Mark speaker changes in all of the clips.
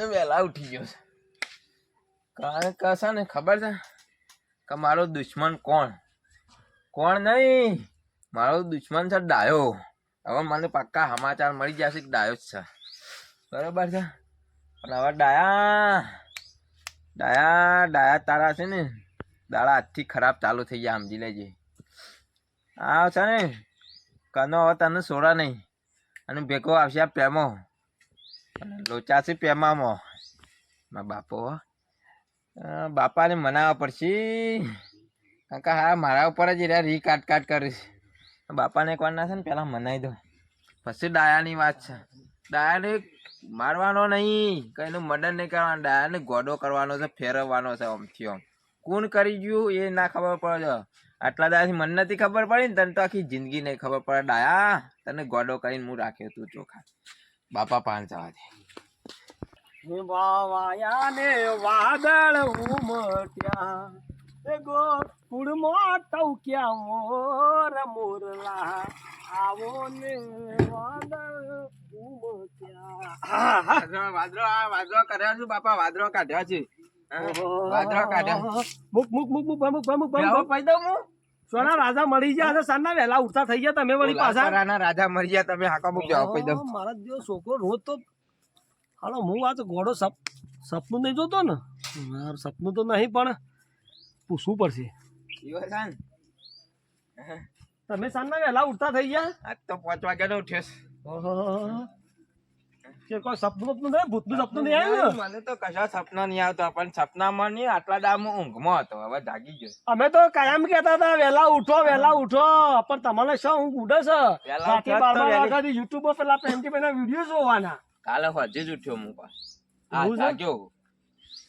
Speaker 1: આજે વહેલા ઉઠી ગયો છે. કારણ કે છે ને ખબર છે કે મારો દુશ્મન કોણ? કોણ નહીં? મારો દુશ્મન છે ડાયો. હવે મને પાક્કા સમાચાર મળી જશે કે ડાયો જ છે. બરોબર છે? પણ હવે ડાયા ડાયા ડાયા તારા છે ને દાડા આજથી ખરાબ ચાલુ થઈ ગયા, સમજી લેજે. આ છે ને. કનો, હવે તને સોડા નહીં. અને ભેગો આવશે આ પેમો અને લોચાશે પેમામાં મારા બાપો. બાપાને મનાવવા પડશે. કારણ કે હા, મારા ઉપર જ રહ્યા રી કાટ કાટ કરીશ બાપાને એક ના છે ને પહેલાં મનાવી દો. પછી ડાયાની વાત છે. ડાયાને મારવાનો નહીં કંઈનું મર્ડર નહીં કરવાનું. ડાયાને ગોડો કરવાનો છે, ફેરવવાનો છે, આમથી આમ. કોણ કરી ગયું એ ના ખબર પડે. છે આટલા દાડાથી મને નથી ખબર પડી ને તને તો આખી જિંદગી નહીં ખબર પડે. ડાયા, તને ગોડો કરીને હું રાખ્યો તું ચોખા. બાપા પાન જવા દે
Speaker 2: વાવાયા ને વાદળ ઉમટ્યા. એ ગોકુળમાં ટવક્યા મોર મોરલા. આવો ને વાદળ ઉમટ્યા.
Speaker 1: વાદળો વાદળો આ વાદળો કર્યા છે બાપા વાદળો કાઢ્યા છે. વાદળો કાઢ્યા.
Speaker 2: મુક મુક મુક મુક મુક મુક
Speaker 1: મુક
Speaker 2: મુક
Speaker 1: પૈ દઉં હું.
Speaker 2: સોના રાજા મળી ગયા છે સાંજના વહેલા ઉઠતા થઈ ગયા તમે વળી પાછા?
Speaker 1: રાજા મરી ગયા તમે હાકા મૂકી જાઓ પૈ દઉં
Speaker 2: મારા જેવો છોકરો રોજ તો હાલો હું આ તો ઘોડો સપ સપનું નહીં જોતો ને? યાર સપનું તો નહીં પણ પૂછવું પડશે? તમે સાંજના વહેલા ઉઠતા થઈ ગયા?
Speaker 1: આજ તો પાંચ વાગ્યાનો ઉઠ્યો.
Speaker 2: કે કોઈ સપનું સપનું નહીં ભૂતનું સપનું નહીં આવ્યું
Speaker 1: મને તો કશા સપના નહીં આવતા પણ સપનામાં નહીં આટલા દામાં ઊંઘમાં હતો હવે જાગી ગયો.
Speaker 2: અમે તો કાયમ કહેતા હતા વહેલા ઉઠો વહેલા ઉઠો. પણ તમારે શું ઊંઘ ઉડે છે? રાતે બાર બાર વાગ્યાથી યુટ્યુબ પર પેલા વીડિયો જોવાના.
Speaker 1: કાલે હજી જ ઉઠ્યો હું
Speaker 2: એવું છે?
Speaker 1: જાગ્યો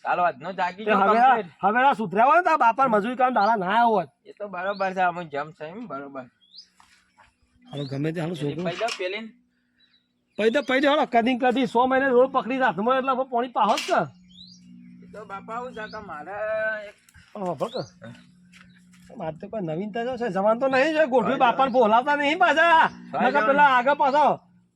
Speaker 1: કાલે આજનો જાગી ગયો
Speaker 2: હવે. હવે આ સુધર્યા ને તો બાપા મજૂરી કામ દાડા ના હોત
Speaker 1: એ તો બરોબર છે અમે જમ છે એમ બરોબર.
Speaker 2: હવે ગમે તે હાલ
Speaker 1: પેલી પહેલા દઉં પેલી તો
Speaker 2: પૈદે હળો કદી કદી સો મહિને રોડ પકડી હાથમાં એટલે પાણી પાહો જ કે
Speaker 1: તો બાપા આવું છે મારે
Speaker 2: ભક મારે તો કોઈ નવીનતા જો છે જવાન તો નહીં છે. ગોઠવી બાપાને બોલાવતા નહીં પાછા. નકર પેલા આગળ પાછા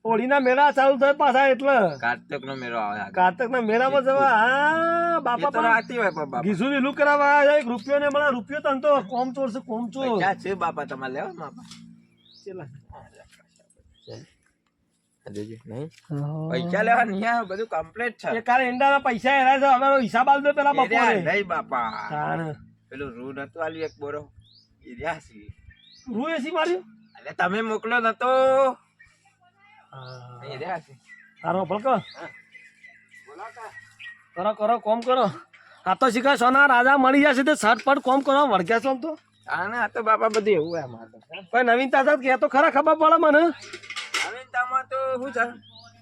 Speaker 2: હોળીના મેળા ચાલુ થાય પાછા એટલે.
Speaker 1: કાર્તક નો મેળો આવે
Speaker 2: કાર્તક ના મેળામાં જવા. હા બાપા પણ
Speaker 1: આતી હોય પણ બાપા.
Speaker 2: ઘીસુ નીલું કરાવવા આવ્યા. એક રૂપિયો ને મળે રૂપિયો તન તો કોમ ચોર છે કોમ ચોર.
Speaker 1: છે બાપા? તમારે લેવા બાપા?
Speaker 2: ચેલા.
Speaker 1: જોજો, નહીં? પૈસા લેવા નહીં બધું કમ્પ્લીટ છે.
Speaker 2: એ કાલે પૈસા એના છે હવે હિસાબ આલ પેલા બપોરે.
Speaker 1: નહીં બાપા. પેલું રૂ નતું આલ્યું એક બોરો. એ રહ્યા
Speaker 2: રૂ એસી માર્યું?
Speaker 1: એટલે તમે મોકલો નતો એ રહ્યા છે
Speaker 2: તારો ભલકો કરો કરો કોમ કરો. આ તો શીખા સોના રાજા મળી જશે તે શર્ટ પટ કોમ કરો વળગ્યા છો આમ તો?
Speaker 1: હા ને આ તો બાપા બધું એવું તો.
Speaker 2: કોઈ નવીનતા છે કે તો ખરા ખબર પડે મને.
Speaker 1: નવીનતામાં તો શું છે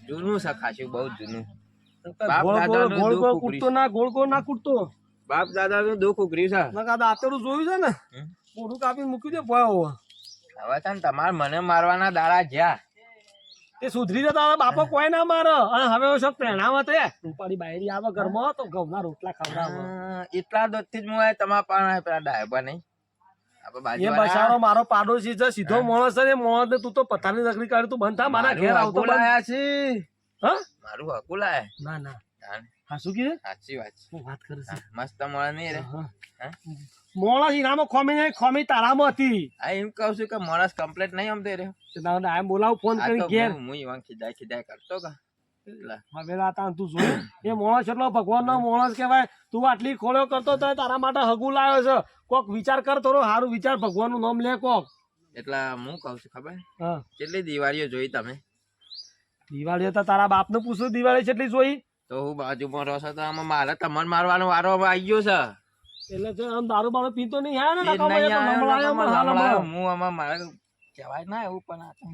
Speaker 1: જૂનું છે ખાસું બહુ જૂનું. બાપ
Speaker 2: ગોળ ગોળ
Speaker 1: દાદાનું
Speaker 2: ગોળ ગોળ કૂટતો ના ગોળ ગોળ ના કૂટતો
Speaker 1: બાપ દાદા દુઃખ ઉઘર્યું છે.
Speaker 2: નકા દાંતેડું જોયું છે ને? મોઢું કાપી મૂકી દે ભયો
Speaker 1: હવે છે તમારે મને મારવાના દાડા જ્યાં.
Speaker 2: તે સુધરી જતા હવે બાપો કોઈ ના મારે. અને હવે શોખ પ્રેરણામાં તો ઉપાડી બાયરી આવે ઘરમાં તો ઘઉંના રોટલા ખવડાવે
Speaker 1: એટલા દોસ્તી જ હું તમારા પાસે પેલા ડાયબા નહીં.
Speaker 2: એ. બસારો મારો પાડોશી છે સીધો માણસ છે ને તું તો પથારની નકરી કાઢ તું બંધ થા મારા ઘેર આવતો
Speaker 1: લાયા છે.
Speaker 2: હા?
Speaker 1: મારું હકુ લાયા.
Speaker 2: ના ના.
Speaker 1: જાણ,
Speaker 2: હા
Speaker 1: સાચી વાત છે.
Speaker 2: વાત કરે છે.
Speaker 1: મસ્ત મળે નહીં રે?
Speaker 2: ખોમી નહીં ખોમી તારામાં હતી.
Speaker 1: આ એમ કહું છું કે માણસ કમ્પ્લેટ નહીં આમ
Speaker 2: તે ના ના એમ બોલાવું ફોન કરી ઘેર.
Speaker 1: હું ઈવાન કરતો કા એટલે
Speaker 2: હવે રાતા તું જોયું એ માણસ એટલો ભગવાન નો માણસ કહેવાય. તું આટલી ખોળ્યો કરતો તો તારા માટે હગું લાવ્યો છે. કોક વિચાર કર થોડો સારું વિચાર ભગવાનનું નામ લે કોક.
Speaker 1: એટલે હું કહું છું ખબર? કેટલી દિવાળીઓ જોઈ તમે?
Speaker 2: દિવાળીઓ તો તારા બાપ ને પૂછ્યું દિવાળી કેટલી જોઈ?
Speaker 1: તો હું બાજુમાં રહો છો તો આમાં મારે તમને મારવાનો વારો આવી ગયો છે.
Speaker 2: એટલે તો આમ દારૂ બારો પીતો નહીં હે ને
Speaker 1: જ
Speaker 2: તો.
Speaker 1: હું આમાં મારે કહેવાય ના એવું પણ તો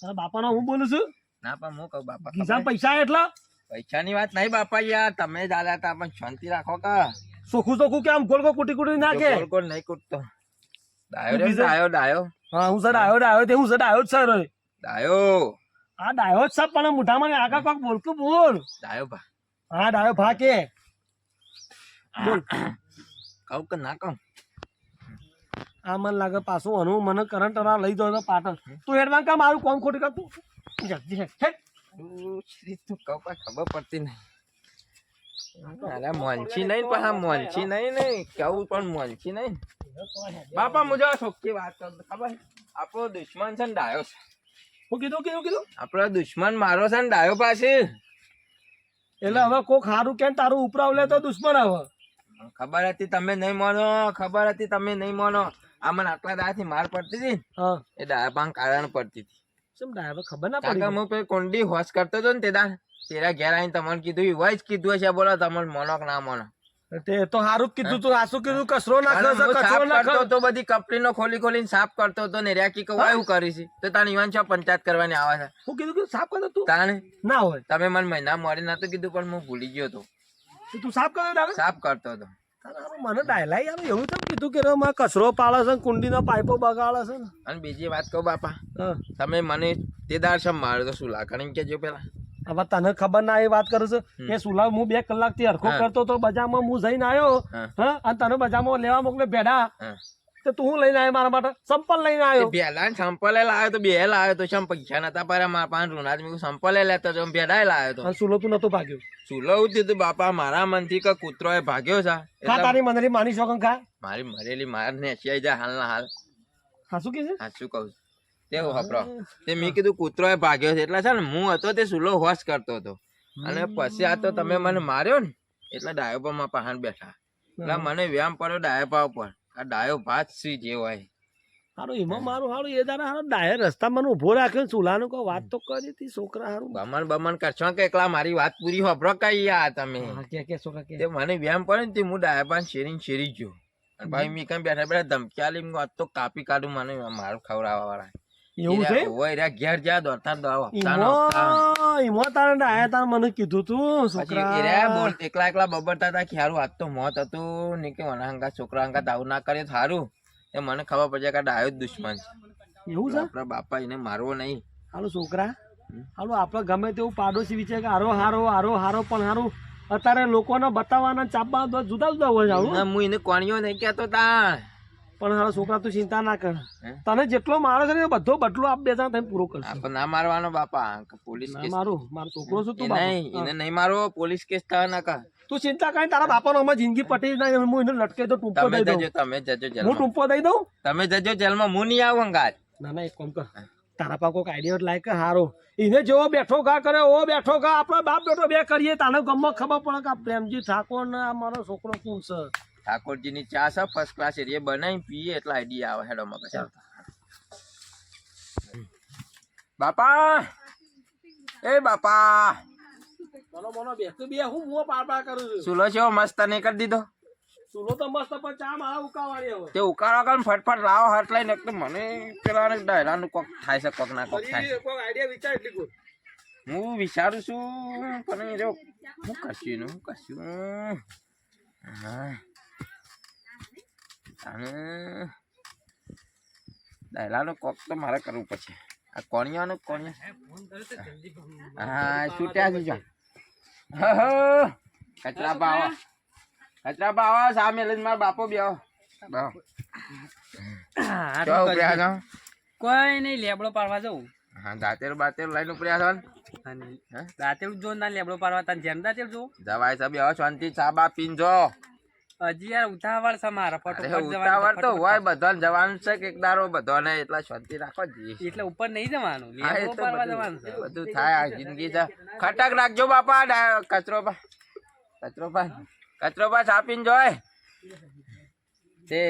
Speaker 2: તારા બાપાનો હું બોલું છું?
Speaker 1: ના પણ હું કહું બાપા ખબર?
Speaker 2: પૈસા એટલા?
Speaker 1: પૈસાની વાત નહીં બાપા યાર. તમે દાદા હતા પણ શાંતિ રાખો કા.
Speaker 2: સોખું સોખું કે આમ ગોળ ગોળ કુટી કુટી નાખે?
Speaker 1: ગોળ ગોળ નહીં કૂદતો ડાયો રે ડાયો ડાયો.
Speaker 2: હા હું સર ડાયો ડાયો તે હું સર ડાયો જ સર
Speaker 1: ડાયો.
Speaker 2: આ ડાયો જ સાહેબ પણ મોઢામાં આગળ કોક બોલતું બોલ.
Speaker 1: ડાયો ભા.
Speaker 2: હા ડાયો ભા કે. બોલ.
Speaker 1: કહું કે ના કહું?
Speaker 2: આ મને લાગે પાછું અનુ મને કરંટ લઈ દો તો પાટણ. તું હેડવાન કામ મારું કોમ ખોટી કર તું? જલ્દી હેડ.
Speaker 1: તું કહું ખબર પડતી નહીં અરે મોનછી નહીં પણ આ મોનછી નહીં ને કેવું પણ મોનછી નહીં બાપા મુજો સોખી વાત કર ખબર આપણો દુશ્મન છે ને ડાયો છે
Speaker 2: હું કીધું કીધું કીધું
Speaker 1: આપણો દુશ્મન મારો છે ને ડાયો પાસે
Speaker 2: એટલે હવે કોક હારું કે તારું ઉપરાવ લે તો દુશ્મન આવે
Speaker 1: ખબર હતી તમે નહીં માનો ખબર હતી તમે નહીં માનો આ મને આટલા દાડાથી માર પડતી હતી એ ડાયા કારણ પડતી હતી
Speaker 2: શું ડ્રાઈવર ખબર ના
Speaker 1: કાકા હું પેલી કોંડી હોશ કરતો હતો ને તે દાડ તેરા ઘેર આવીને તમને કીધું બોલો તમને ના મોનો.
Speaker 2: તે તો હારું કીધું તું આસુ કીધું કચરો નાખ્યો
Speaker 1: કરતો તો બધી કપડીનો ખોલી ખોલીને સાફ કરતો હતો ને રેકી કે વાયુ કરી છે તો તાણ ઈવાન છો પંચાયત કરવાની આવે છે.
Speaker 2: હું કીધું કે સાફ કરતો તું?
Speaker 1: તાણે?
Speaker 2: ના હોય.
Speaker 1: તમે મને મહિના મળી નતું કીધું પણ હું ભૂલી ગયો હતો.
Speaker 2: તો તું સાફ કરે
Speaker 1: સાફ કરતો હતો.
Speaker 2: મને ડાયલાઈ આવે એવું તો કીધું કે મારે કચરો પાડે છે ને કુંડીનો પાઇપો બગાડે છે ને
Speaker 1: અને બીજી વાત કહું બાપા તમે મને તે શમ માર્યો તો શું લાકડી કેજો પેલા
Speaker 2: હવે તને ખબર ના એ વાત કરું છું એ સુલા હું બે કલાકથી હરખો
Speaker 1: હા.
Speaker 2: કરતો તો બજારમાં હું જઈને આવ્યો
Speaker 1: હા.
Speaker 2: અને તને બજારમાં લેવા મોકલે ભેડા. તો તું હું લઈને આવ્યો મારા માટે? સંપલ લઈને આવ્યો.
Speaker 1: પેલા સંપલે લાવ્યો તો બે લાવ્યો તો શમ પૈસા નતા પાડ્યા મારા પાંચ રૂના મેં સંપલે લેતો તો ભેડા લાવ્યો તો.
Speaker 2: સુલો તું નતો ભાગ્યો?
Speaker 1: સુલો ઉતી તું બાપા મારા મનથી કે કૂતરો એ ભાગ્યો છે.
Speaker 2: ખા તારી મંદરી માની શકો ખા?
Speaker 1: મારી મરેલી માર ને જાય હાલ ના હાલ.
Speaker 2: હાસુ કે છે?
Speaker 1: હાસુ કહું છું? હપરો તે મેં કીધું કૂતરો એ ભાગ્યો છે એટલે છે ને હું હતો તે સુલો હોશ કરતો હતો. અને પછી આ તો તમે મને માર્યો ને એટલે ડાયો પરમાં પહાણ બેઠા. એટલે મને વ્યાયામ પડ્યો ડાયો ઉપર. પર આ ડાયો ભાત સી જેવાય
Speaker 2: હારું એમાં મારું હારું એ દાડા હારું ડાયર રસ્તામાં ઊભો રાખ્યો સુલાનું કોઈ વાત તો કરી હતી છોકરા હારું.
Speaker 1: બમણ બમણ કરશો કે એકલા? મારી વાત પૂરી હોભરો કઈ આ તમે?
Speaker 2: કે કે છોકરા કે.
Speaker 1: મને વ્યામ પડે ને તે હું ડાયા પાન શેરીને શેરી ગયો. અને ભાઈ મેં કામ બેઠા બેઠા ધમકી આલી આજ તો કાપી કાઢું મને મારું ખવડાવવા વાળા
Speaker 2: એવું છે?
Speaker 1: ઓય ઘેર જા દોડતા દોડ હપ્તાનો
Speaker 2: ઈમો ઈમો તારે ડાયા તારે મને કીધું તું છોકરા.
Speaker 1: એ બોલ એકલા એકલા બબડતા હતા કે હારું તો મોત હતું ને કે મને હંગા છોકરા હંગા આવું ના કરે તો એ મને ખબર પડશે કે ડાયો જ દુશ્મન
Speaker 2: એવું છે?
Speaker 1: આપણા બાપા એને મારવો નહીં.
Speaker 2: હાલો છોકરા. હાલો આપણે ગમે તેવું પાડોશી વિચાર કે હારો હારો હારો હારો પણ હારું અત્યારે લોકોને બતાવવાના ચાપવા તો જુદા જુદા હોય
Speaker 1: હું એને કોણીઓ નહીં કહેતો તાણ.
Speaker 2: પણ હારો છોકરા તું ચિંતા ના કર. તને જેટલો મારે છે ને બધો બદલો આપ બે જણા તમે પૂરો કરશે.
Speaker 1: પણ ના મારવાનો બાપા પોલીસ કેસ
Speaker 2: મારો મારો છોકરો છું તું
Speaker 1: નહીં એને નહીં મારો પોલીસ કેસ થવા ના કર.
Speaker 2: તું ચિંતા કઈ તારા બાપાનો અમે જિંદગી પટી ના હું એને લટકે તો ટૂંપો દઈ દઉં.
Speaker 1: તમે જજો
Speaker 2: હું
Speaker 1: જેલમાં
Speaker 2: ટૂંપો દઈ દઉં?
Speaker 1: તમે જજો જેલમાં હું નહીં આવું અંગાજ
Speaker 2: ના ના એક કોમ કર. તારા પા કોઈક આઈડિયા લાયક હારો. એને જેવો બેઠો ઘા કરે ઓ બેઠો ઘા. આપણો બાપ બેઠો બે કરીએ. તાને ગમમાં ખબર પડે કે પ્રેમજી ઠાકોર ને આ મારો છોકરો કોણ છે?
Speaker 1: ઠાકોરજીની ચા છે ફર્સ્ટ ક્લાસ એ બનાવી પીએ એટલે આઈડિયા આવે હેડોમાં પછી બાપા! એ બાપા!
Speaker 2: મનો મનો બેસતું બે હું મું પાર પાર કરું છું.
Speaker 1: સુલો છે મસ્ત નહીં કરી દીધો?
Speaker 2: સુલો તો મસ્ત પણ ચા મારા ઉકાવાળી હવે.
Speaker 1: તે ઉકાળો કર ફટફટ લાવો હાથ લઈને એટલે મને પેલા ડાયરાનું કોક થાય છે કોક ના કોક થાય છે.
Speaker 2: આઈડિયા વિચાર એટલી good.
Speaker 1: હું વિચારું છું પણ જો હું કરશું એનું હું કરશું. હા. અને ડાયલાનું કોક તો મારે કરવું પડશે. આ કોણિયાનું કોણિયા. હા છૂટ્યા છે જો. કચરા બાવા. કચરા બાવા સામે લઈને મારા બાપો બે?
Speaker 3: કોઈ નહીં લેબડો પાડવા જવું.
Speaker 1: હા દાંતેરું બાતેરું લઈને ઉપડ્યા છો?
Speaker 3: અને જો ના લેબડો પાડવા તાર જેમ દાંતેલ જો
Speaker 1: જવાય સાહેબ શાંતિ ચા બા પીન જો.
Speaker 3: હજી યાર ઉતાવળ છે મારા ફટોફટ
Speaker 1: ઉતાવળ તો હોય બધાને જવાનું છે કે દારો બધાને એટલા શાંતિ રાખો જી
Speaker 3: એટલે ઉપર નહીં જવાનું જવાનું છે.
Speaker 1: બધું થાય આ જિંદગી છે. ખટક રાખજો બાપા કચરો પા કચરો પા કચરો પા છાપીને જોય. તે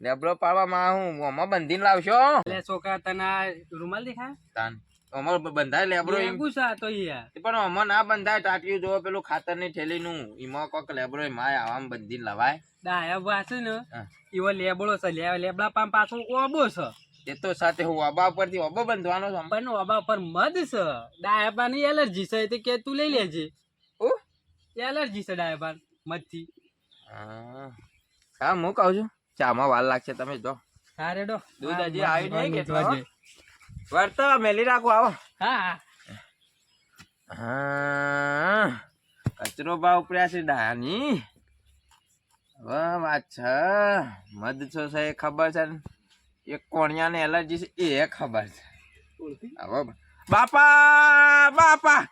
Speaker 1: લેબડો પાડવામાં હું ઓમાં બંધીને લાવશો.
Speaker 3: એટલે છોકરા તને રૂમાલ દેખાય?
Speaker 1: તાન. ઓમાં બંધાય લેબડો એમ.
Speaker 3: લેબુ છે આ તો યાર.
Speaker 1: પણ અમાર ના બંધાય ટાટિયું જો પેલું ખાતરની થેલીનું ઈમાં કોક લેબડો માય આવામ બંધી લવાય.
Speaker 3: ડાયા વાસે ને
Speaker 1: ઈવો
Speaker 3: એવો લેબડો છે લે- લેબડા પામ પાછો ઓબો છે.
Speaker 1: એ તો સાથે હું અબા પરથી ઓબો બંધવાનો છું.
Speaker 3: પણ ઓબા પર મદ છે. ડાયા પાની એલર્જી છે તે કે તું લઈ લેજે.
Speaker 1: ઓ
Speaker 3: એલર્જી છે ડાયા મદથી
Speaker 1: હા. હા હું કહું છું ચામાં વાર લાગશે તમે જો
Speaker 3: હા રેડો
Speaker 1: દૂધ હજી આવ્યું નહીં કેટલો?
Speaker 3: જોજે.
Speaker 1: મેલી રાખો આવો.
Speaker 3: હા. હા.
Speaker 1: હા કચરો ભાવ ઉપર્યા છે ડાની હવે વાત છે મધ છો છે એ ખબર છે ને એક કોણિયાને એલર્જી છે એ ખબર છે. હવે બાપા બાપા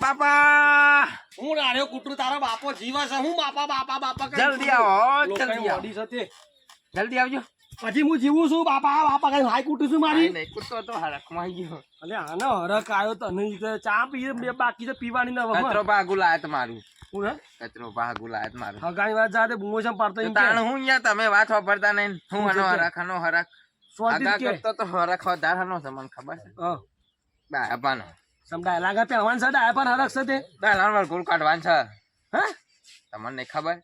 Speaker 1: બાપા.
Speaker 2: હું રાડ્યો કૂતરું તારો બાપો જીવા છે. હું બાપા બાપા બાપા
Speaker 1: જલ્દી આવો. જલ્દી આવજો.
Speaker 2: પછી હું જીવું છું બાપા બાપા કઈ હાઈ કુટું છું મારી?
Speaker 1: નહીં કૂદતો તો હરકમાં ગયો.
Speaker 2: અલે આનો હરક આવ્યો તને ઈ ચા પીએ બે બાકી છે પીવાની ના
Speaker 1: કચરો ભાગુ લાયત મારું.
Speaker 2: હું હે?
Speaker 1: કચરો ભાગુ લાયત મારું.
Speaker 2: હગાઈ વાત જાતે બુંગો છે પાડતો
Speaker 1: તો તાણ હું અહીંયા તમે વાત વાપરતા નહીં. હું આનો હરક આનો
Speaker 2: હરક
Speaker 1: આગા કરતો તો હરક વધાર હનો છે મને ખબર છે.
Speaker 2: હા.
Speaker 1: બાપાનો
Speaker 2: સમડાય લાગે પહેવાન છે ડાય પણ હરક છે તે.
Speaker 1: વાર ગોળ કાઢવાનું છે.
Speaker 2: હે?
Speaker 1: તમને ખબર?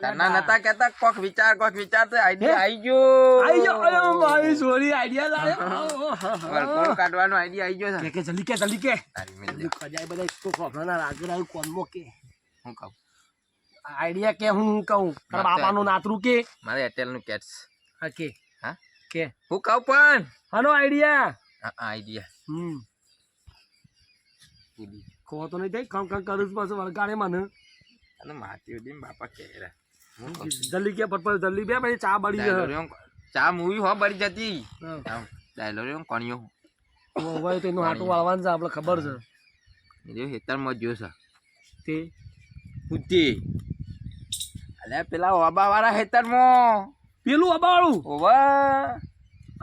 Speaker 1: તના નતા કેતા કોક વિચાર કોક વિચાર તો આઈડિયા ગયો
Speaker 2: અરે મારી સોરી આઈડિયા લાયો
Speaker 1: કાઢવાનો આઈડિયા આઈ ગયો છે.
Speaker 2: કે કે જલ્દી કે જલ્દી કે.
Speaker 1: તારી મેલ
Speaker 2: ખજાય બધા તો ખોફરાના રાગે રાગે કોનમો કે
Speaker 1: હું કહું?
Speaker 2: આઈડિયા કે હું કહું? તારા બાપાનું નાતરું કે?
Speaker 1: મારે એરટેલનું કેટ્સ
Speaker 2: હા કે.
Speaker 1: હા?
Speaker 2: કે.
Speaker 1: હું કહું પણ.
Speaker 2: હાનો આઈડિયા.
Speaker 1: હા આઈડિયા.
Speaker 2: હમ. ખો તો નહીં થાય. ખમ ખમ કરું પાછું વળગાડે મને.
Speaker 1: અને ઉડી બાપા કેરા હું કહું છું.
Speaker 2: જલ્દી કે પટપટ જલ્દી બે પછી ચા બળી જાય.
Speaker 1: ચા મૂવી હો બળી જતી.
Speaker 2: હા.
Speaker 1: ડાયલોરિયો કોણિયો
Speaker 2: હવે તો એનું હાટું વાળવાનું છે આપણે ખબર છે.
Speaker 1: એ હેતરમાં જો છે.
Speaker 2: તે?
Speaker 1: બુદ્ધિ અલે પેલા ઓબા વાળા હેતરમાં
Speaker 2: પેલું અબાળું
Speaker 1: ઓવા.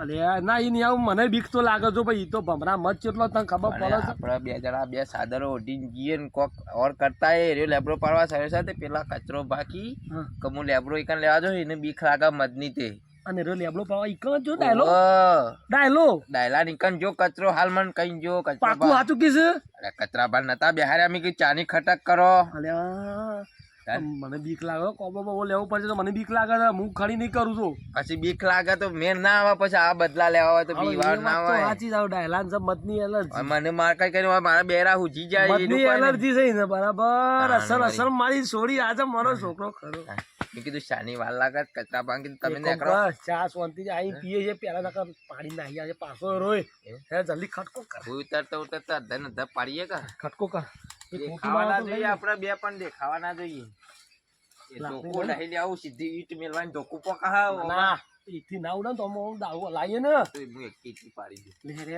Speaker 2: અલે ના એ નહીં આવું. મને બીક તો લાગે છે ભાઈ. તો ભમરા મત ચેટલો તને ખબર પડે છે.
Speaker 1: આપણે બે જણા બે સાદરો ઓઢીને જઈએ ને કોક ઓર કરતા એ રે લેબરો પાડવા સાથે સાથે પેલા કચરો બાકી. કમુ લેબરો એકન લેવા જો એને બીક લાગે મદની તે.
Speaker 2: અને રે લેબડો પાવા ઈ કણ જો ડાયલો? ડાયલો?
Speaker 1: ડાયલા નીકન જો કચરો હાલ મન કઈ જો કચરો
Speaker 2: પાકું હાચું કીસ
Speaker 1: અરે કચરા બાર નતા બેહારે અમે કે ચાની ખટક કરો.
Speaker 2: અલ્યા? મને બીક લાગે કોબો બોબો લેવો પડશે તો મને બીક લાગે છે હું ખડી નહીં કરું છું.
Speaker 1: પછી બીક લાગે તો મેર ના આવે પછી આ બદલા લેવા હોય તો બીવાર ના આવે
Speaker 2: સાચી જાવ ડાયલાન સબ મતની એલર્જી.
Speaker 1: મને માર કઈ કરીને મારા બેરા હુજી જાય
Speaker 2: મતની એલર્જી છે ને બરાબર. અસર અસર મારી છોડી આજે મારો છોકરો ખરો.
Speaker 1: મેં કીધું શાની વાર લાગે કચરા ભાંગી તમે નીકળો.
Speaker 2: ચા શાંતિ આઈ પીએ છે પેલા નકર પાણી નાહી આજે પાછો રોય. હે જલ્દી ખટકો કર.
Speaker 1: ઉતરતા ઉતરતા અધા ને અધા પાડીએ કા?
Speaker 2: ખટકો કર. એ ખોટી
Speaker 1: દેખાવા ના
Speaker 2: બાબતો
Speaker 1: જોઈએ આપણે બે પણ ના જોઈએ. ધોકો ડાહી આવું સીધી ઈટ મેલવાની ધોકો પકાવ
Speaker 2: ના ના ઉડે તો અમે દાવો લાવીએ ને.
Speaker 1: હું એક ઈટી પાડી દઉં.
Speaker 2: લે રે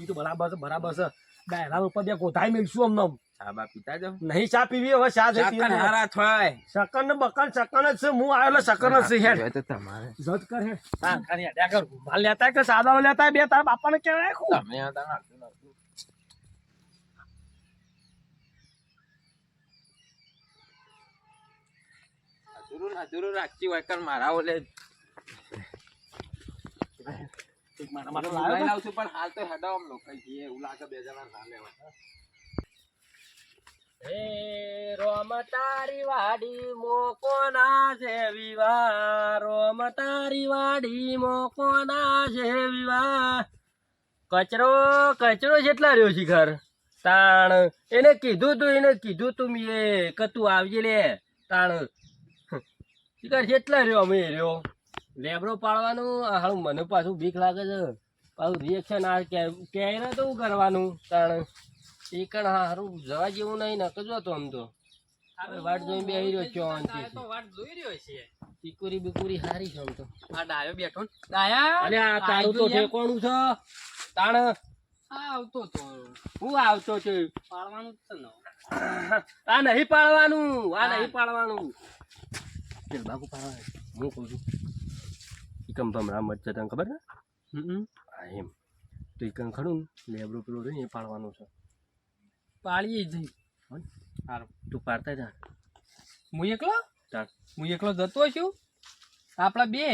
Speaker 2: ઈ તો બરાબર છે બરાબર છે. ડાયરા ઉપર બે કોઠાઈ મેલશું અમને.
Speaker 1: ચા બા પીતા
Speaker 2: નહીં ચા પીવી હવે ચા જઈ
Speaker 1: હારા થાય.
Speaker 2: શકન ને બકન શકન જ છે હું આવ્યો એટલે શકન જ છે હેડ.
Speaker 1: તો તમારે.
Speaker 2: જત કર હેડ. હા કરી હેડ્યા કર. માલ લેતા કે સાદા લેતા બે તારા બાપાને કહેવાય
Speaker 1: તમે નાખતું અધૂરું અધૂરું રાખતી હોય કર મારા ઓલે
Speaker 2: મારા માટે
Speaker 1: લઈ
Speaker 2: લાવ્યો તો.
Speaker 1: લાવશું પણ હાલ તો હેડો આમ લોકો જઈએ એવું લાગે બે જણા ના લેવા.
Speaker 2: રોમ તારી વાડી મોકોના છે વિવા રોમ તારી વાડી મોકોના છે વિવા કચરો કચરો જેટલા રહ્યો છે ઘર તાણ. એને કીધું તું એને કીધું તું મેં કે તું આવજે લે. તાણ. શિખર જેટલા રહ્યો અમે રહ્યો. લેબરો પાડવાનું હાલ મને પાછું બીક લાગે છે. પાછું રિએક્શન આ ક્યાંય તો શું કરવાનું તાણ. એ કણ હારું જવા જેવું નહીં ને કજો તો આમ તો. હવે વાટ જોઈને બેહી રહ્યો છો
Speaker 3: તો વાટ જોઈ રહ્યો છે.
Speaker 2: ટીકુરી બિકુરી હારી છે આમ તો.
Speaker 3: આ ડાયો બેઠો ડાયા?
Speaker 2: અને આ તારું તો? ઠેકોણું છે. તાણ.
Speaker 3: આવતો તો.
Speaker 2: હું આવતો છે.
Speaker 3: પાડવાનું જ છે
Speaker 2: આ નહીં પાડવાનું આ નહીં પાડવાનું. ચલ બાકુ પાવા હું કહું છું ઈકમ ભમરા છે તને ખબર ને હા એમ તો ઈકમ ખરું ને લેબડું પેલું રહ્યું એ પાડવાનું છે
Speaker 3: પાડીએ જઈ સારું
Speaker 2: તું પાડતા જા
Speaker 3: હું એકલો હું એકલો જતો છું આપણા બે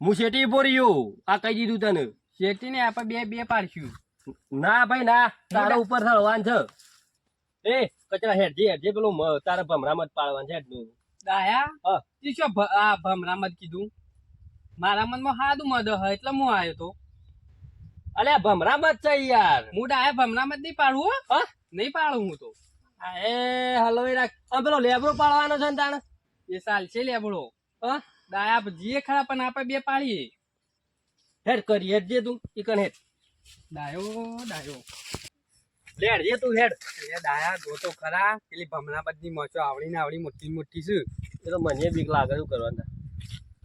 Speaker 2: હું શેટી બોર્યો આ કહી દીધું તને
Speaker 3: શેટી ને આપણે બે બે પાડશું
Speaker 2: ના ભાઈ ના તારા ઉપર થળવાન છે એ કચરા હેડ જે હેડ જે પેલું તારા ભમરામાં જ પાડવાનું છે
Speaker 3: હેડનું.
Speaker 2: હા.
Speaker 3: તી શું આ ભમરામાં જ કીધું? મારા મનમાં હાદું મદ હોય એટલે હું આવ્યો તો.
Speaker 2: અલે ભમરામાં જ છે યાર.
Speaker 3: હું ડાયા ભમરામાં જ નહીં પાડું હો.
Speaker 2: હા?
Speaker 3: નહીં પાડું હું તો.
Speaker 2: એ હલો રાખ. પેલો લેબડો પાડવાનો છે ને તાણ?
Speaker 3: એ સાલ છે લેબડો
Speaker 2: દાયા
Speaker 3: ડાયા જીએ ખરા પણ આપણે બે પાડીએ.
Speaker 2: હેડ કરી હેડ જે તું ઈકન હેડ.
Speaker 3: ડાયો ડાયો
Speaker 2: લે હેડ જે તું હેડ.
Speaker 3: એ દાયા ગોતો તો ખરા. પેલી ભમણા બધી મોચો આવડી ને આવડી મોટી મોટી છે.
Speaker 2: એ તો મને બીક લાગે શું કરવાનું.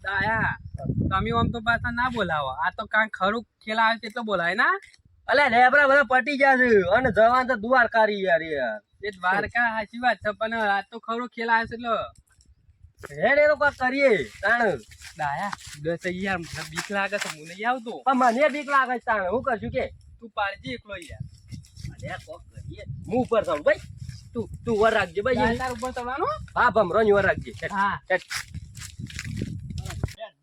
Speaker 3: દાયા તમે આમ તો પાછા ના બોલાવો. આ તો કાંઈ ખરું ખેલા આવે તેટલો બોલાય ના.
Speaker 2: અલે લેબરા બધા પટી ગયા છે. અને જવાન તો દ્વારકારી યાર યાર.
Speaker 3: એ દ્વારકા સાચી વાત છે પણ આ તો ખરું ખેલા આવે છે એટલે.
Speaker 2: હેડ એ લોકો કરીએ તાણ.
Speaker 3: દાયા દસ યાર મને બીક લાગે છે હું નહીં આવતો.
Speaker 2: પણ મને બીક લાગે છે તાણ. હું કરશું કે?
Speaker 3: તું પાડજી એકલો યાર.
Speaker 2: હું ઉપર થાઉં ભાઈ. તું તું વર રાખજે ભાઈ.
Speaker 3: તાર ઉપર ચડવાનું
Speaker 2: હા ભમરો ની વર રાખજે.
Speaker 3: હા.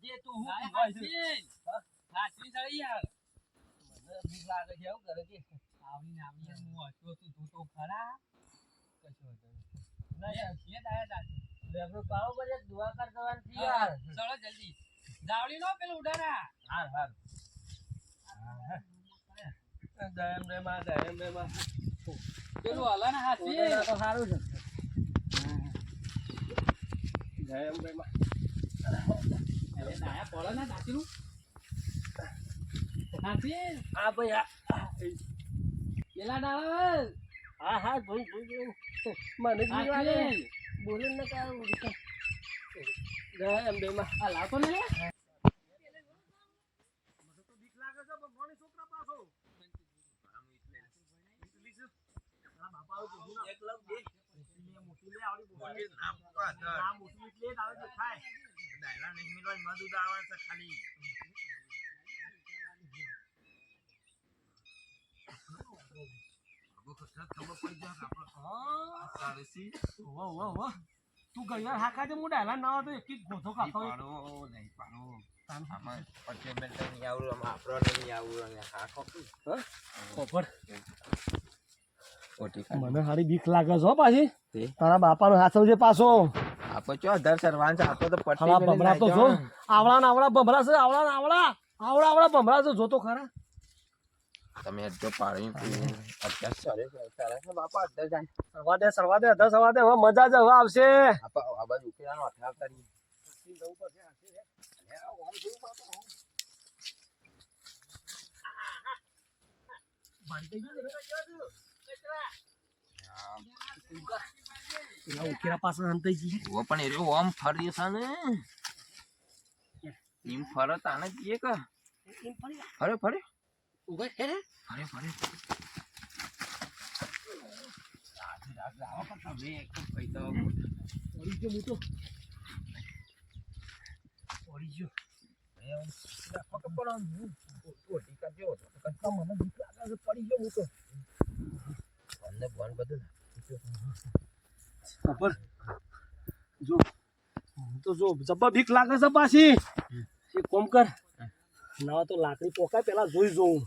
Speaker 3: જે તું હું યાર.
Speaker 2: બીક લાગે છે એવું કરે કે
Speaker 3: આવીને આવીને હું હસતો તું તું તો ખરા. કશો હતો ના યાર છે દાયા
Speaker 2: યાર
Speaker 3: ચલો જલ્દી. જાવડી નો પેલું ઉડારા
Speaker 2: હાર હાર. જયમ રે માં જયમ રે
Speaker 3: પેલું હલે ને
Speaker 2: તો સારું છે જયમ રે
Speaker 3: અરે દાયા પડે ને દાચીનું હાચી
Speaker 2: હા ભાઈ હા
Speaker 3: પેલા ડાળ
Speaker 2: હા હા. મને લાગે બોલે ને ઉડતા. જય અંબે માં
Speaker 3: આ ને
Speaker 2: વાહ, વાહ, વાહ. તું ગઈ વાર હાંકાજે હું ડાયલા ના હતો એક એક ગોથો ખાતો હોય. પોપટ. મને હારી બીક લાગે છે પાછી. તારા બાપાનો હાથવજે પાછો.
Speaker 1: આપો ચો સરવાન છે આપો તો પટ્ટી
Speaker 2: બમરા તો જો. આવડા આવડા બમરા છે આવડા આવડા. આવડા આવડા બમરા છે જોતો ખરા.
Speaker 1: તમે જો પાણી અત્યાર સરે છે, બાપા અત્યાર જાય.
Speaker 2: સરવા દે સરવા દે અધા સરવા દે હવે મજા જ હવે આવશે.
Speaker 1: આપા આ બાજુ ઉકેલાનો અઠાર કરીએ
Speaker 2: એના ઉકેરા પાસે હંતાઈ
Speaker 1: ઓ પણ એ રહ્યો ઓમ ફરી છે ને? એમ ફરે તાને જઈએ કે? ફરે ફરે
Speaker 2: ઊભા
Speaker 1: ફરે ફરે રાજી રાજ લાવો પણ તમે એક તો ભાઈ તો
Speaker 2: પડી ગયો
Speaker 1: અમને ભણ બધું
Speaker 2: ઉપર જો તો જો જબ્બા ભીખ લાગે છે પાછી. એ કોમ કર. ના તો લાકડી પોકાય પેલા જોઈ જોઉં.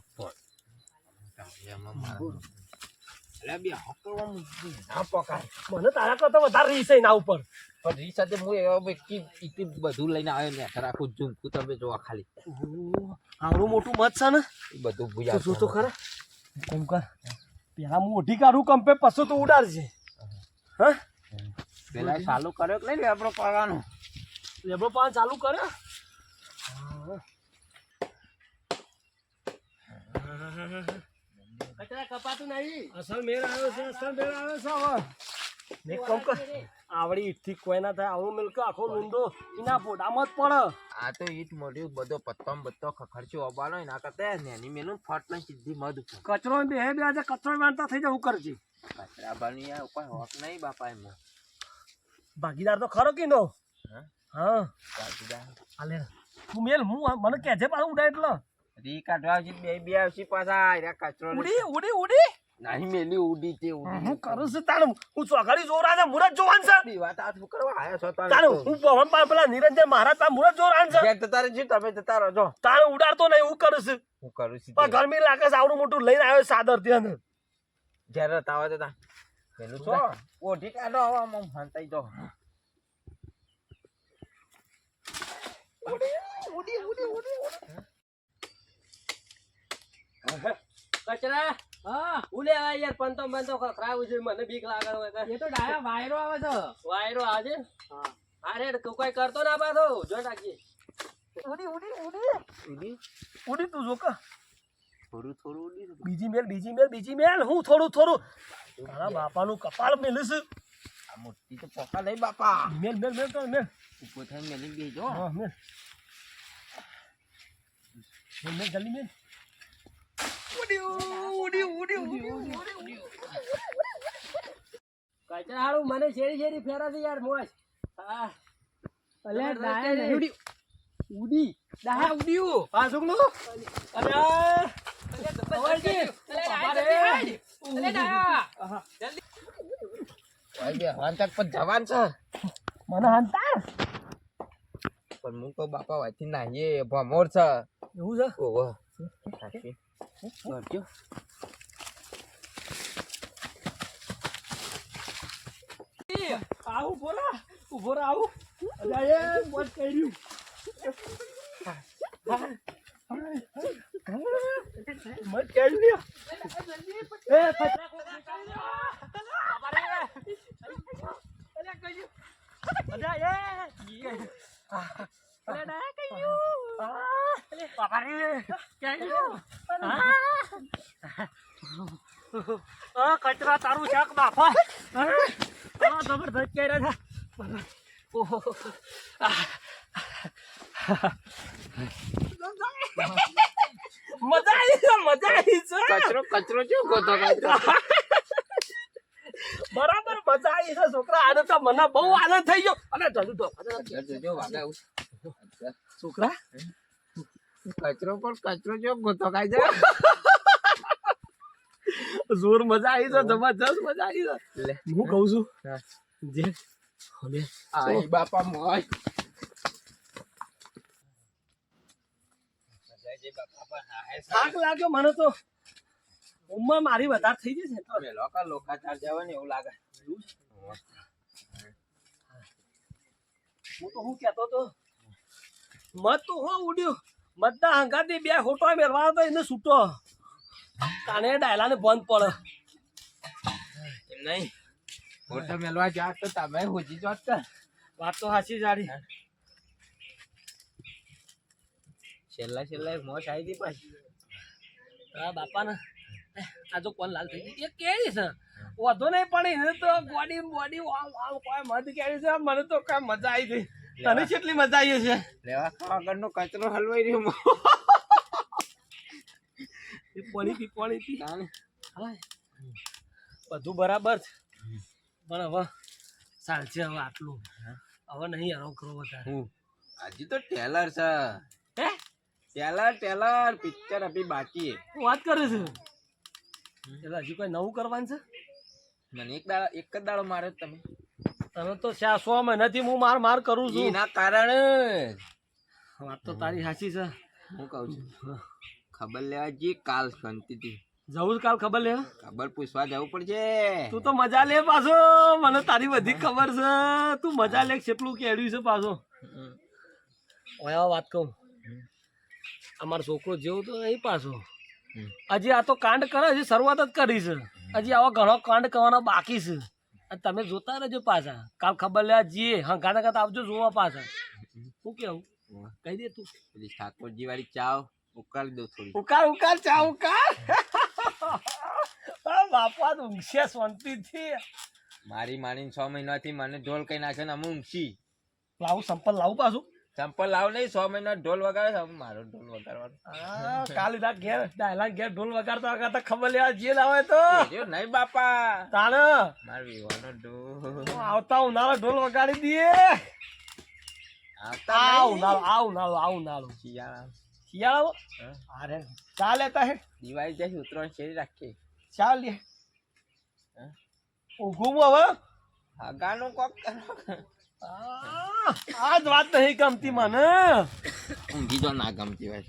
Speaker 2: મને તારા કરતા વધારે રીસ છે એના ઉપર.
Speaker 1: પણ રીસ સાથે હું એવા વ્યક્તિ બધું લઈને આવ્યો ને આખું ઝુમકું તમે જોવા ખાલી.
Speaker 2: આવડું મોટું મત છે ને?
Speaker 1: બધું
Speaker 2: તો તો ખરા? કોમ કર. પેલા મોઢી કાઢું કંપે પછી તો ઉડાડશે હા?
Speaker 1: પેલા ચાલુ કર્યો કે નહીં લેબડો પાવાનો
Speaker 2: લેબડો પાન ચાલુ કર્યો?
Speaker 3: કચરા કપાતું નહીં.
Speaker 2: અસલ મેળ આવ્યો છે અસલ મેળ આવ્યો છે હવે. મેં કોમ કર આવડી ઈટથી કોઈ ના થાય. આવડું મિલક આખો લૂંડો એના ફોટામાં જ પડે.
Speaker 1: આ તો ઈટ મોઢી બધો પત્તો બત્તો ખખડચો ઓબાનો એના કરતા નેની મેલું ફટ લઈને સીધી મધ
Speaker 2: કચરો બે બે આજે કચરો વાંચતા થઈ જાય હું કરજે
Speaker 1: કચરા બની આ કોઈ હોક નહીં બાપા એમાં.
Speaker 2: ભાગીદાર તો ખરો કીનો
Speaker 1: હા? ભાગીદાર.
Speaker 2: આલે. તું મેલ હું મને કહેજે પાછું ઉડાય એટલે.
Speaker 1: રી કાઢવા આવશે બે બે આવશે પાછા કચરો
Speaker 2: ઉડી ઉડી ઉડી.
Speaker 1: નહીં મેલી ઉડી તે ઉડી
Speaker 2: હું કરું છું તાણ હું ચોઘડી જોરા છે મુરત જોવાન છે?
Speaker 1: દીવા તા શું કરવા આયા છો તારે
Speaker 2: તાણ હું પવન પા પેલા નિરંજન મહારાજ તા મુરત જોરાન છે.
Speaker 1: કે જતા જી તમે જતા રહો
Speaker 2: તાણ ઉડાડતો નહીં હું કરું છું.
Speaker 1: હું કરું છું
Speaker 2: પણ ગરમી લાગે છે આવડું મોટું લઈને આવ્યો સાદર ત્યાં
Speaker 1: જ્યારે તાવા જતા પેલું છો ઓઢી કાઢો હવે આમ હંતાઈ ઉડી
Speaker 2: કચરા?
Speaker 3: હા.
Speaker 2: ઉલે આ યાર પંતો બંતો ખરાબ છે મને બીક લાગે
Speaker 3: એ તો ડાયા વાયરો આવે છે.
Speaker 2: વાયરો આજે? અરે તું કોઈ કરતો ના પાછો. જો નાખી ઉડી ઉડી ઉડી.
Speaker 1: ઉડી?
Speaker 2: ઉડી તું જો કા.
Speaker 1: થોડું થોડું ઉડી
Speaker 2: બીજી મેલ બીજી મેલ બીજી મેલ. હું થોડું થોડું. તારા બાપાનું કપાળ મેલીશ.
Speaker 1: આ મોટી તો પોકા નહીં બાપા.
Speaker 2: મેલ મેલ મેલ તો મેલ.
Speaker 1: ઊભો થાય મેલી બેજો
Speaker 2: હા મેલ. મેલ મેલ જલ્દી મેલ. કચરા હારું મને શેરી શેરી ફેરા છે યાર મોજ. હા
Speaker 3: અલે
Speaker 2: રસ્તે
Speaker 3: નહીં.
Speaker 2: ઉડી ઉડી.
Speaker 3: ડાયા ઉડ્યું.
Speaker 2: હા સુગનું અરે અવરજી બાપા રે.
Speaker 3: અલે ડાયા.
Speaker 1: ભાઈ બે હવાન તક જવાન છે.
Speaker 2: મને હંતાર.
Speaker 1: પણ હું તો બાપા વાથી નાહીએ. ભમોર છે.
Speaker 2: એવું છે?
Speaker 1: ઓહો. સાચી. કરજો.
Speaker 2: આવું બોલા ઊભો આવું અરે બોલ કર્યું મત કર્યું. એ રે. અરે કયું. અરે કયું. કચરા તારું શાક બાપા આ જબરદસ્ત કર્યા ઓહો. મજા આવી છે મજા આવી છે.
Speaker 1: કચરો કચરો ગોતો
Speaker 2: બરાબર મજા આવી છે છોકરા. આને તો મને બહુ આનંદ થઈ ગયો. અને જલ્દી તો. છોકરા?
Speaker 1: કચરો પણ કચરો જો ગોતો કાઈ જાય
Speaker 2: જોર મજા આવી છે જબરજસ્ત મજા આવી
Speaker 1: લે.
Speaker 2: હું કહું છું. જે હવે
Speaker 1: આઈ બાપા મોય
Speaker 2: થાક લાગ્યો મને તો. ઉમર મારી વધારે થઈ જશે તો.
Speaker 1: લોકા લોકા ચાર જવા ને એવું લાગે.
Speaker 2: હું તો હું કેતો તો. મત તો હો ઉડ્યું. મતના હંગાતી બે ફોટો મેળવાનો તો એને છૂટો. તાને ડાયલાને બંધ પડે.
Speaker 1: એમ નહીં. ખોટો મેળવા જાત તો તમે હોજી જોત કે
Speaker 2: વાત તો સાચી જાડી
Speaker 1: છેલ્લા છેલ્લા એક મોસ આવી હતી પાછી.
Speaker 2: હા બાપા ને આ જો કોણ લાલ થઈ ગઈ. એ કેવી છે? વધુ નહીં પણ એને તો બોડી બોડી વાવ વાવ કોઈ મધ કેવી છે? મને તો કઈ મજા આવી ગઈ તને કેટલી મજા આવી છે
Speaker 1: લેવા ખાવા આગળનો કચરો હલવાઈ રહ્યો.
Speaker 2: એ પોણી પી પોણી પી
Speaker 1: તાને.
Speaker 2: હા. બધું બરાબર છે. પણ હવે ચાલશે હવે આટલું. હવે નહીં આરામ કરવો વધારે
Speaker 1: હજી તો ટેલર છે.
Speaker 2: હે?
Speaker 1: ટેલર ટેલર પિક્ચર અભી બાકી હે.
Speaker 2: હું વાત કરે છે. એટલે હજુ કોઈ નવું કરવાનું છે?
Speaker 1: મને એક દાડો એક જ દાડો માર્યો તમે.
Speaker 2: તને તો સો મહિનાથી હું માર માર કરું છું.
Speaker 1: એના કારણે.
Speaker 2: વાત તો તારી સાચી છે.
Speaker 1: હું કહું છું ખબર લેવા જઈએ કાલ શાંતિથી.
Speaker 2: જવું કાલ ખબર લે
Speaker 1: ખબર પૂછવા જવું પડશે.
Speaker 2: તું તો મજા લે પાછો. મને તારી બધી ખબર છે. તું મજા લે કેટલું કેળ્યું છે પાછો. ઓયા વાત કહું. અમારો છોકરો જેવો તો નહીં પાછો. હજી આ તો કાંડ કરે છે શરૂઆત જ કરી છે. હજી આવા ઘણો કાંડ કરવાનો બાકી છે. અને તમે જોતા રહેજો પાછા. કાલ ખબર લેવા જઈએ. હા ગાતા ગાતા આવજો જોવા પાછા. શું કેવું? કહી દે તું.
Speaker 1: પેલી ઠાકોરજી વાળી ચાવ ઉકાળી દો થોડી.
Speaker 2: ઉકાર ઉકાર ચા ઉકાર બાપા તો ઊંઘશે શાંતિથી.
Speaker 1: મારી માની છ મહિનાથી મને ઢોલ કઈ નાખે ને અમે ઊંઘી
Speaker 2: લાવું સંપલ લાવું પાછું.
Speaker 1: ચંપલ લાવ નહીં સો મહિના ઢોલ વગાડે છે, મારો ઢોલ વગાડવાનો.
Speaker 2: કાલ કાલે ઘેર ડાયલા ઘેર ઢોલ વગાડતા વગાડતા ખબર લેવા જે લાવે તો.
Speaker 1: નહીં બાપા.
Speaker 2: તાણ.
Speaker 1: મારો વિવાનો ઢોલ.
Speaker 2: આવતા ઉનાળો ઢોલ વગાડી દઈએ.
Speaker 1: આવતા.
Speaker 2: ઉનાળો આ ઉનાળો આ ઉનાળો.
Speaker 1: શિયાળા.
Speaker 2: શિયાળો? અરે ચા લેતા હે?
Speaker 1: દિવાળી જાય ઉત્તરાયણ શેરી રાખીએ.
Speaker 2: ચા લે. ઊંઘું હવે?
Speaker 1: હગાનું કોક કરો.
Speaker 2: આ આ જ વાત નહીં ગમતી મને.
Speaker 1: ઊંઘી જો ના ગમતી હોય.